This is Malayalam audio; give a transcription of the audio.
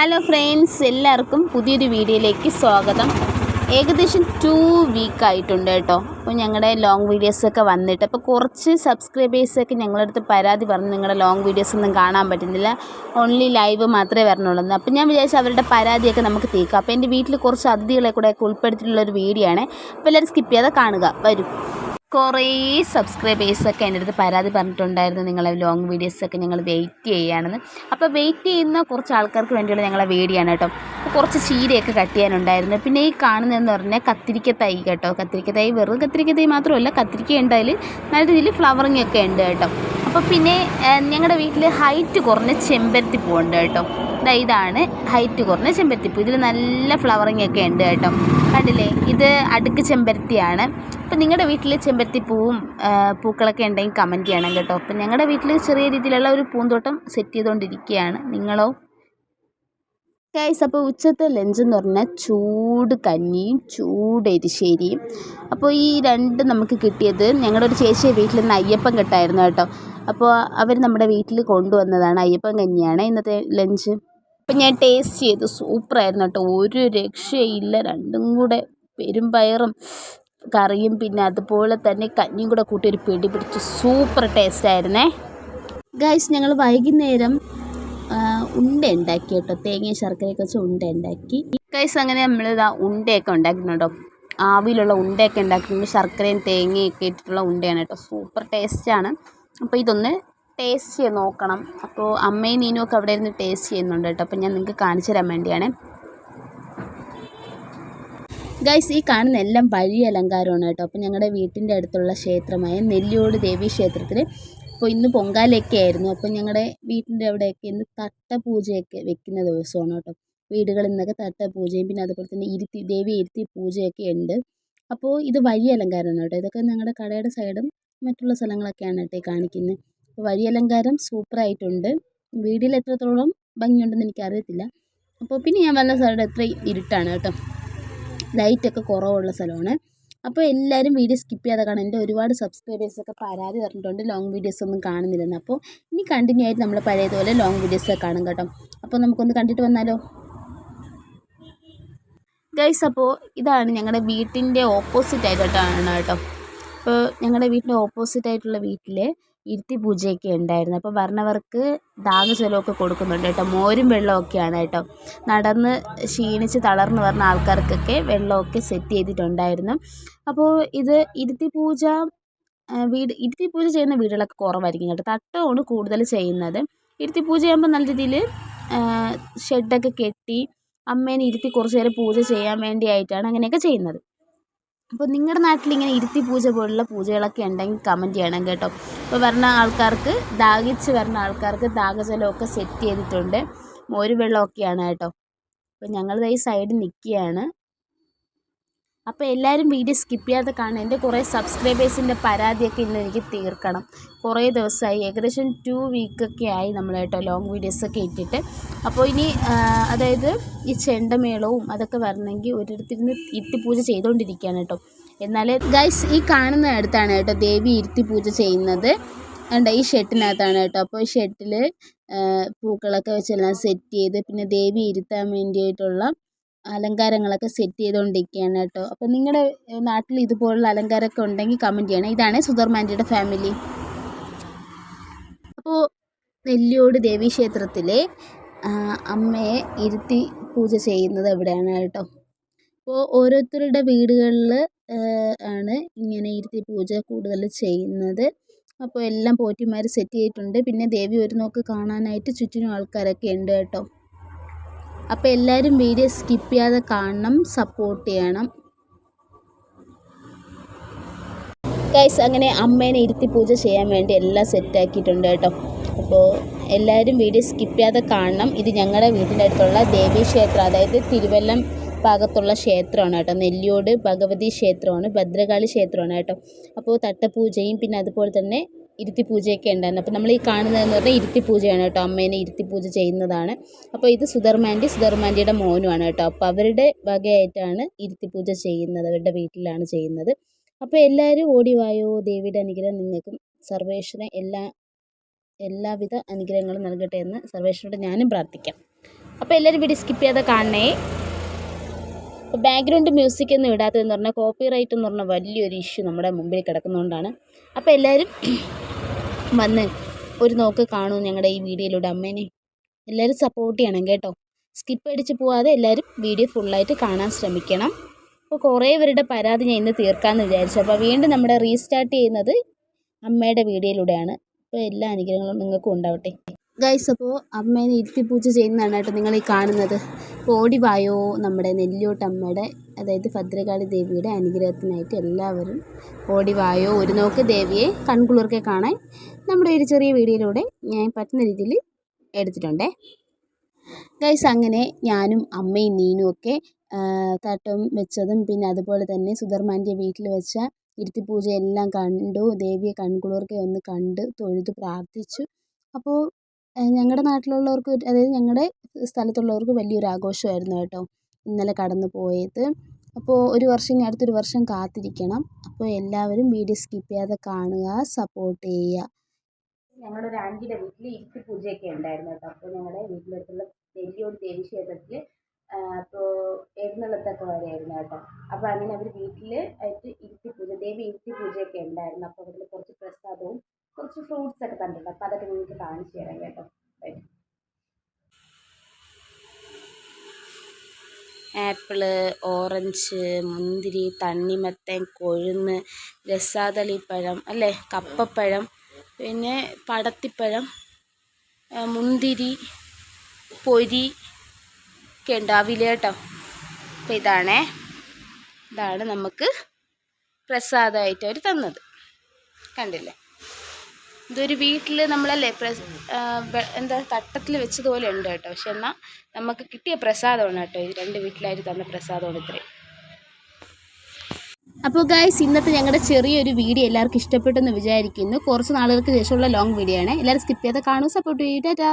ഹലോ ഫ്രണ്ട്സ് എല്ലാവർക്കും പുതിയൊരു വീഡിയോയിലേക്ക് സ്വാഗതം. ഏകദേശം ടു വീക്ക് ആയിട്ടുണ്ട് കേട്ടോ. അപ്പോൾ ഞങ്ങളുടെ ലോങ് വീഡിയോസൊക്കെ വന്നിട്ട് അപ്പോൾ കുറച്ച് സബ്സ്ക്രൈബേഴ്സൊക്കെ ഞങ്ങളുടെ അടുത്ത് പരാതി പറഞ്ഞു നിങ്ങളുടെ ലോങ് വീഡിയോസ് ഒന്നും കാണാൻ പറ്റുന്നില്ല. ഓൺലി ലൈവ് മാത്രമേ വരണുള്ളൂ അപ്പോൾ ഞാൻ വിചാരിച്ചു അവരുടെ പരാതിയൊക്കെ നമുക്ക് തീക്കാം അപ്പോൾ എന്റെ വീട്ടിൽ കുറച്ച് അതിഥികളെ കൂടെ ഉൾപ്പെടുത്തിയിട്ടുള്ള ഒരു വീഡിയോ ആണ്. അപ്പോൾ എല്ലാവരും സ്കിപ്പ് ചെയ്യാതെ കാണുക. വരും. കുറേ സബ്സ്ക്രൈബേഴ്സൊക്കെ എന്റെ അടുത്ത് പരാതി പറഞ്ഞിട്ടുണ്ടായിരുന്നു. നിങ്ങളെ ലോങ് വീഡിയോസൊക്കെ ഞങ്ങൾ വെയിറ്റ് ചെയ്യുകയാണെന്ന്. അപ്പോൾ വെയിറ്റ് ചെയ്യുന്ന കുറച്ച് ആൾക്കാർക്ക് വേണ്ടിയുള്ള ഞങ്ങളെ വേടിയാണ് കേട്ടോ. അപ്പോൾ കുറച്ച് ചീരയൊക്കെ കട്ട് ചെയ്യാനുണ്ടായിരുന്നു. പിന്നെ ഈ കാണുന്നതെന്ന് പറഞ്ഞാൽ കത്തിരിക്ക തൈ കേട്ടോ. കത്തിരിക്ക തൈ വെറും കത്തിരിക്ക തൈ മാത്രമല്ല കത്തിരിക്ക ഉണ്ട് അതിൽ നല്ല രീതിയിൽ ഫ്ലവറിങ് ഒക്കെ ഉണ്ട് കേട്ടോ. അപ്പോൾ പിന്നെ ഞങ്ങളുടെ വീട്ടിൽ ഹൈറ്റ് കുറഞ്ഞ ചെമ്പരത്തി പൂവുണ്ട് കേട്ടോ. ഇതാണ് ഹൈറ്റ് കുറഞ്ഞ ചെമ്പരത്തിപ്പൂ. ഇതിൽ നല്ല ഫ്ലവറിങ് ഒക്കെ ഉണ്ട് കേട്ടോ. കണ്ടില്ലേ? ഇത് അടുക്ക് ചെമ്പരത്തിയാണ്. അപ്പം നിങ്ങളുടെ വീട്ടിൽ ചെമ്പരത്തിപ്പൂവും പൂക്കളൊക്കെ ഉണ്ടെങ്കിൽ കമന്റ് ചെയ്യണം കേട്ടോ. അപ്പം ഞങ്ങളുടെ വീട്ടിൽ ചെറിയ രീതിയിലുള്ള ഒരു പൂന്തോട്ടം സെറ്റ് ചെയ്തുകൊണ്ടിരിക്കുകയാണ് നിങ്ങളോ? ഗൈസ് അപ്പോൾ ഉച്ചത്തെ ലഞ്ച് എന്ന് പറഞ്ഞാൽ ചൂട് കഞ്ഞിയും ചൂട് എരിശ്ശേരിയും. അപ്പോൾ ഈ രണ്ട് നമുക്ക് കിട്ടിയത് ഞങ്ങളുടെ ഒരു ചേച്ചിയെ വീട്ടിൽ നിന്ന് അയ്യപ്പം കിട്ടായിരുന്നു കേട്ടോ. അപ്പോൾ അവർ നമ്മുടെ വീട്ടിൽ കൊണ്ടുവന്നതാണ് അയ്യപ്പം കഞ്ഞിയാണ്. ഇന്നത്തെ ലഞ്ച് അപ്പം ഞാൻ ടേസ്റ്റ് ചെയ്തു. സൂപ്പറായിരുന്നു കേട്ടോ. ഒരു രക്ഷയില്ല. രണ്ടും കൂടെ പെരുമ്പയറും കറിയും പിന്നെ അതുപോലെ തന്നെ കഞ്ഞിയും കൂടെ കൂട്ടി ഒരു പിടി പിടിച്ച് സൂപ്പർ ടേസ്റ്റായിരുന്നേ ഗൈസ് ഞങ്ങൾ വൈകുന്നേരം ഉണ്ട ഉണ്ടാക്കി കേട്ടോ. തേങ്ങയും ശർക്കരയൊക്കെ വെച്ച് ഉണ്ട ഉണ്ടാക്കി. ഗൈസ് അങ്ങനെ നമ്മൾ ഇതാ ഉണ്ടയൊക്കെ ഉണ്ടാക്കുന്നുണ്ടോ ആവിയിലുള്ള ഉണ്ടയൊക്കെ ഉണ്ടാക്കുന്നുണ്ട് ശർക്കരയും തേങ്ങയൊക്കെ ഇട്ടിട്ടുള്ള ഉണ്ടയാണ് കേട്ടോ. സൂപ്പർ ടേസ്റ്റാണ് അപ്പോൾ ഇതൊന്ന് ടേസ്റ്റ് ചെയ്ത് നോക്കണം. അപ്പോൾ അമ്മയും നീനും ഒക്കെ അവിടെ ഇരുന്ന് ടേസ്റ്റ് ചെയ്യുന്നുണ്ട് കേട്ടോ. അപ്പോൾ ഞാൻ നിങ്ങൾക്ക് കാണിച്ചു തരാൻ വേണ്ടിയാണ്. ഗൈസ് ഈ കാണുന്ന എല്ലാം വഴി അലങ്കാരമാണ് കേട്ടോ. അപ്പോൾ ഞങ്ങളുടെ വീട്ടിന്റെ അടുത്തുള്ള ക്ഷേത്രമായ നെല്ലിയോട് ദേവി ക്ഷേത്രത്തിൽ അപ്പോൾ ഇന്ന് പൊങ്കാലയൊക്കെ ആയിരുന്നു. അപ്പോൾ ഞങ്ങളുടെ വീട്ടിന്റെ അവിടെയൊക്കെ ഇന്ന് തട്ടപൂജയൊക്കെ വെക്കുന്ന ദിവസമാണ് കേട്ടോ. വീടുകളിൽ നിന്നൊക്കെ തട്ടപൂജയും പിന്നെ അതുപോലെ തന്നെ ഇരുത്തി ദേവി ഇരുത്തി പൂജയൊക്കെ ഉണ്ട്. അപ്പോൾ ഇത് വഴി അലങ്കാരമാണ് കേട്ടോ. ഇതൊക്കെ ഞങ്ങളുടെ കടയുടെ സൈഡും മറ്റുള്ള സ്ഥലങ്ങളൊക്കെയാണ് കേട്ടോ കാണിക്കുന്നത് അപ്പോൾ വഴി അലങ്കാരം സൂപ്പറായിട്ടുണ്ട്. വീഡിയോയിൽ എത്രത്തോളം ഭംഗിയുണ്ടെന്ന് എനിക്ക് എനിക്കറിയത്തില്ല. അപ്പോൾ പിന്നെ ഞാൻ വന്ന സ്ഥലം എത്ര ഇരുട്ടാണ് കേട്ടോ. ലൈറ്റൊക്കെ കുറവുള്ള സ്ഥലമാണ്. അപ്പോൾ എല്ലാവരും വീഡിയോ സ്കിപ്പ് ചെയ്യാതെ കാണാം എന്റെ ഒരുപാട് സബ്സ്ക്രൈബേഴ്സൊക്കെ പരാതി പറഞ്ഞിട്ടുണ്ട് ലോങ് വീഡിയോസ് ഒന്നും കാണുന്നില്ലെന്ന്. അപ്പോൾ ഇനി കണ്ടിന്യൂ ആയിട്ട് നമ്മൾ പഴയതുപോലെ ലോങ് വീഡിയോസ് കാണും കേട്ടോ. അപ്പോൾ നമുക്കൊന്ന് കണ്ടിട്ട് വന്നാലോ? ഗൈസ് അപ്പോൾ ഇതാണ് ഞങ്ങളുടെ വീട്ടിന്റെ ഓപ്പോസിറ്റ് ആയിട്ടാണ് കേട്ടോ. അപ്പോൾ ഞങ്ങളുടെ വീട്ടിന്റെ ഓപ്പോസിറ്റ് ആയിട്ടുള്ള വീട്ടിൽ ഇരുത്തി പൂജയൊക്കെ ഉണ്ടായിരുന്നു. അപ്പോൾ വരണവർക്ക് ദാഹജലമൊക്കെ കൊടുക്കുന്നുണ്ട് കേട്ടോ. മോരും വെള്ളമൊക്കെയാണ് കേട്ടോ. നടന്ന് ക്ഷീണിച്ച് തളർന്ന് വരുന്ന ആൾക്കാർക്കൊക്കെ വെള്ളമൊക്കെ സെറ്റ് ചെയ്തിട്ടുണ്ടായിരുന്നു. അപ്പോൾ ഇത് ഇരുത്തി പൂജ വീട് ഇരുത്തി പൂജ ചെയ്യുന്ന വീടുകളൊക്കെ കുറവായിരിക്കും കേട്ടോ. തട്ടമാണ് കൂടുതൽ ചെയ്യുന്നത്. ഇരുത്തി പൂജ ചെയ്യുമ്പോൾ നല്ല രീതിയിൽ ഷെഡൊക്കെ കെട്ടി അമ്മേനെ ഇരുത്തി കുറച്ച് നേരം പൂജ ചെയ്യാൻ വേണ്ടിയായിട്ടാണ് അങ്ങനെയൊക്കെ ചെയ്യുന്നത്. അപ്പോൾ നിങ്ങളുടെ നാട്ടിൽ ഇങ്ങനെ ഇരുത്തി പൂജ പോലുള്ള പൂജകളൊക്കെ ഉണ്ടെങ്കിൽ കമന്റ് ചെയ്യണം കേട്ടോ. ഇപ്പോൾ വരുന്ന ആൾക്കാർക്ക് ദാഹിച്ച് വരുന്ന ആൾക്കാർക്ക് ദാഹജലമൊക്കെ സെറ്റ് ചെയ്തിട്ടുണ്ട്. മോര് വെള്ളമൊക്കെയാണ് കേട്ടോ. അപ്പോൾ ഞങ്ങളിതാ ഈ സൈഡിൽ നിൽക്കുകയാണ് അപ്പോൾ എല്ലാവരും വീഡിയോ സ്കിപ്പ് ചെയ്യാതെ കാണുക. എന്റെ കുറേ സബ്സ്ക്രൈബേഴ്സിന്റെ പരാതിയൊക്കെ ഇന്ന് എനിക്ക് തീർക്കണം. കുറേ ദിവസമായി ഏകദേശം ടു വീക്കൊക്കെ ആയി നമ്മൾ കേട്ടോ ലോങ് വീഡിയോസൊക്കെ ഇട്ടിട്ട്. അപ്പോൾ ഇനി അതായത് ഈ ചെണ്ടമേളവും അതൊക്കെ വരണമെങ്കിൽ ഒരിടത്തിരുന്ന് പൂജ ചെയ്തുകൊണ്ടിരിക്കുകയാണ് കേട്ടോ. എന്നാൽ ഗൈസ് ഈ കാണുന്ന അടുത്താണ് കേട്ടോ ദേവി ഇരുത്തി പൂജ ചെയ്യുന്നത്. ഉണ്ട് ഈ ഷെട്ടിനകത്താണ് കേട്ടോ. അപ്പോൾ ഈ ഷെട്ടിൽ പൂക്കളൊക്കെ വെച്ചെല്ലാം സെറ്റ് ചെയ്ത് പിന്നെ ദേവി ഇരുത്താൻ വേണ്ടിയിട്ടുള്ള അലങ്കാരങ്ങളൊക്കെ സെറ്റ് ചെയ്തുകൊണ്ടിരിക്കുകയാണ് കേട്ടോ. അപ്പോൾ നിങ്ങളുടെ നാട്ടിൽ ഇതുപോലുള്ള അലങ്കാരമൊക്കെ ഉണ്ടെങ്കിൽ കമന്റ് ചെയ്യണം. ഇതാണ് സുധർമാന്റിയുടെ ഫാമിലി അപ്പോൾ നെല്ലിയോട് ദേവീക്ഷേത്രത്തിലെ അമ്മയെ ഇരുത്തി പൂജ ചെയ്യുന്നത് എവിടെയാണ് കേട്ടോ? അപ്പോൾ ഓരോരുത്തരുടെ വീടുകളിൽ ആണ് ഇങ്ങനെ ഇരുത്തി പൂജ കൂടുതൽ ചെയ്യുന്നത്. അപ്പോൾ എല്ലാം പോറ്റിമാർ സെറ്റ് ചെയ്തിട്ടുണ്ട്. പിന്നെ ദേവി ഒരു നോക്ക് കാണാനായിട്ട് ചുറ്റിനും ആൾക്കാരൊക്കെ ഉണ്ട് കേട്ടോ. അപ്പോൾ എല്ലാവരും വീഡിയോ സ്കിപ്പ് ചെയ്യാതെ കാണണം സപ്പോർട്ട് ചെയ്യണം. ഗൈസ് അങ്ങനെ അമ്മേനെ ഇരുത്തി പൂജ ചെയ്യാൻ വേണ്ടി എല്ലാം സെറ്റാക്കിയിട്ടുണ്ട് കേട്ടോ. അപ്പോൾ എല്ലാവരും വീഡിയോ സ്കിപ്പ് ചെയ്യാതെ കാണണം. ഇത് ഞങ്ങളുടെ വീടിന്റെ അടുത്തുള്ള ദേവീക്ഷേത്രം അതായത് തിരുവല്ലം ഭാഗത്തുള്ള ക്ഷേത്രമാണ് കേട്ടോ. നെല്ലിയോട് ഭഗവതി ക്ഷേത്രമാണ് ഭദ്രകാളി ക്ഷേത്രമാണ് കേട്ടോ. അപ്പോൾ തട്ടപൂജയും പിന്നെ അതുപോലെ തന്നെ ഇരുത്തി പൂജയൊക്കെ ഉണ്ടായിരുന്നു. അപ്പോൾ നമ്മൾ ഈ കാണുന്നതെന്ന് പറഞ്ഞാൽ ഇരുത്തി പൂജയാണ് കേട്ടോ. അമ്മേനെ ഇരുത്തി പൂജ ചെയ്യുന്നതാണ്. അപ്പോൾ ഇത് സുധർമാന്റെ സുധർമാന്റെയുടെ മോനുമാണ് കേട്ടോ. അപ്പോൾ അവരുടെ വകയായിട്ടാണ് ഇരുത്തി പൂജ ചെയ്യുന്നത്. അവരുടെ വീട്ടിലാണ് ചെയ്യുന്നത്. അപ്പോൾ എല്ലാവരും ഓടി വായോ. ദേവിയുടെ അനുഗ്രഹം നിങ്ങൾക്കും സർവേശ്വരൻ എല്ലാ എല്ലാവിധ അനുഗ്രഹങ്ങളും നൽകട്ടെ എന്ന് സർവേശ്വരനോട് ഞാനും പ്രാർത്ഥിക്കാം. അപ്പോൾ എല്ലാവരും വീഡിയോ സ്കിപ്പ് ചെയ്യാതെ കാണണേ. അപ്പോൾ ബാക്ക്ഗ്രൗണ്ട് മ്യൂസിക് ഒന്നും ഇടാത്തതെന്ന് പറഞ്ഞാൽ കോപ്പി റൈറ്റ് എന്ന് പറഞ്ഞാൽ വലിയൊരു ഇഷ്യൂ നമ്മുടെ മുമ്പിൽ കിടക്കുന്നതുകൊണ്ടാണ് അപ്പോൾ എല്ലാവരും വന്ന് ഒരു നോക്ക് കാണൂ ഞങ്ങളുടെ ഈ വീഡിയോയിലൂടെ. അമ്മേനെ എല്ലാവരും സപ്പോർട്ട് ചെയ്യണം കേട്ടോ. സ്കിപ്പ് അടിച്ച് പോവാതെ എല്ലാവരും വീഡിയോ ഫുള്ളായിട്ട് കാണാൻ ശ്രമിക്കണം. അപ്പോൾ കുറേ പേരുടെ പരാതി ഞാൻ ഇന്ന് തീർക്കാമെന്ന് വിചാരിച്ചു. അപ്പോൾ വീണ്ടും നമ്മുടെ റീസ്റ്റാർട്ട് ചെയ്യുന്നത് അമ്മയുടെ വീഡിയോയിലൂടെയാണ്. അപ്പോൾ എല്ലാ അനുഗ്രഹങ്ങളും നിങ്ങൾക്കും ഉണ്ടാവട്ടെ. ഗൈസ് അപ്പോൾ അമ്മേനെ ഇരുത്തി പൂജ ചെയ്യുന്നതാണ് കേട്ടോ നിങ്ങൾ ഈ കാണുന്നത്. ഓടി വായോ നമ്മുടെ നെല്ലിയോട്ടമ്മയുടെ അതായത് ഭദ്രകാളി ദേവിയുടെ അനുഗ്രഹത്തിനായിട്ട് എല്ലാവരും ഓടി വായോ ഒരു നോക്ക് ദേവിയെ കൺകുളിർക്കെ കാണാൻ നമ്മുടെ ഒരു ചെറിയ വീഡിയോയിലൂടെ ഞാൻ പറ്റുന്ന രീതിയിൽ എടുത്തിട്ടുണ്ടേ. ഗൈസ് അങ്ങനെ ഞാനും അമ്മയും നീനും ഒക്കെ തട്ടം വെച്ചതും പിന്നെ അതുപോലെ തന്നെ സുധർമാന്റെ വീട്ടിൽ വെച്ച ഇരുത്തിപ്പൂജ എല്ലാം കണ്ടു. ദേവിയെ കൺകുളിർക്കെ ഒന്ന് കണ്ട് തൊഴുത് പ്രാർത്ഥിച്ചു. അപ്പോൾ ഞങ്ങളുടെ നാട്ടിലുള്ളവർക്ക് അതായത് ഞങ്ങളുടെ സ്ഥലത്തുള്ളവർക്ക് വലിയൊരു ആഘോഷമായിരുന്നു കേട്ടോ ഇന്നലെ കടന്നു പോയത്. അപ്പോൾ ഒരു വർഷം ഇനി അടുത്തൊരു വർഷം കാത്തിരിക്കണം. അപ്പോൾ എല്ലാവരും വീഡിയോ സ്കിപ്പ് ചെയ്യാതെ കാണുക സപ്പോർട്ട് ചെയ്യുക. ഞങ്ങളുടെ ഒരു ആന്റിയുടെ വീട്ടിൽ ഇരുത്തി പൂജയൊക്കെ ഉണ്ടായിരുന്നു കേട്ടോ. അപ്പോൾ ഞങ്ങളുടെ വീട്ടിലടുത്തുള്ള വലിയൊരു ദേവി ക്ഷേത്രത്തിൽ അപ്പോൾ എഴുന്നള്ളത്തൊക്കെ വരെയായിരുന്നു കേട്ടോ. അപ്പോൾ അങ്ങനെ അവർ വീട്ടിൽ ആയിട്ട് ഇരുത്തി പൂജ ദേവി ഇരുത്തി പൂജയൊക്കെ ഉണ്ടായിരുന്നു. അപ്പോൾ അതിൽ കുറച്ച് പ്രസാദവും കുറച്ച് ഫ്രൂട്ട്സ് ഒക്കെ തന്നിട്ടുണ്ട്. അപ്പോൾ അതൊക്കെ നിങ്ങൾക്ക് കാണിച്ചു തരാം കേട്ടോ. ആപ്പിൾ ഓറഞ്ച് മുന്തിരി തണ്ണിമത്തൻ കൊഴുന്ന് രസാതളിപ്പഴം അല്ലേ? കപ്പപ്പഴം പിന്നെ പടത്തിപ്പഴം മുന്തിരി പൊരി ഒക്കെ ഉണ്ടാവില്ല കേട്ടോ. അപ്പോൾ ഇതാണേ. ഇതാണ് നമുക്ക് പ്രസാദമായിട്ട് അവർ തന്നത്. കണ്ടില്ലേ? ഇതൊരു വീട്ടിൽ നമ്മളല്ലേ പ്രസ് എന്താ തട്ടത്തിൽ വെച്ചതുപോലെ ഉണ്ട് കേട്ടോ. പക്ഷെ എന്നാൽ നമുക്ക് കിട്ടിയ പ്രസാദമാണ് കേട്ടോ. ഇത് രണ്ട് വീട്ടിലായിട്ട് തന്ന പ്രസാദമാണ് ഇത്രയും. അപ്പോൾ ഗായ്സ് ഇന്നത്തെ ഞങ്ങളുടെ ചെറിയൊരു വീഡിയോ എല്ലാവർക്കും ഇഷ്ടപ്പെട്ടെന്ന് വിചാരിക്കുന്നു. കുറച്ച് നാളുകൾക്ക് ശേഷമുള്ള ലോങ് വീഡിയോ ആണ്. എല്ലാവരും സ്കിപ്പ് ചെയ്ത് കാണും സപ്പോർട്ട് ചെയ്യും. ടാറ്റാ.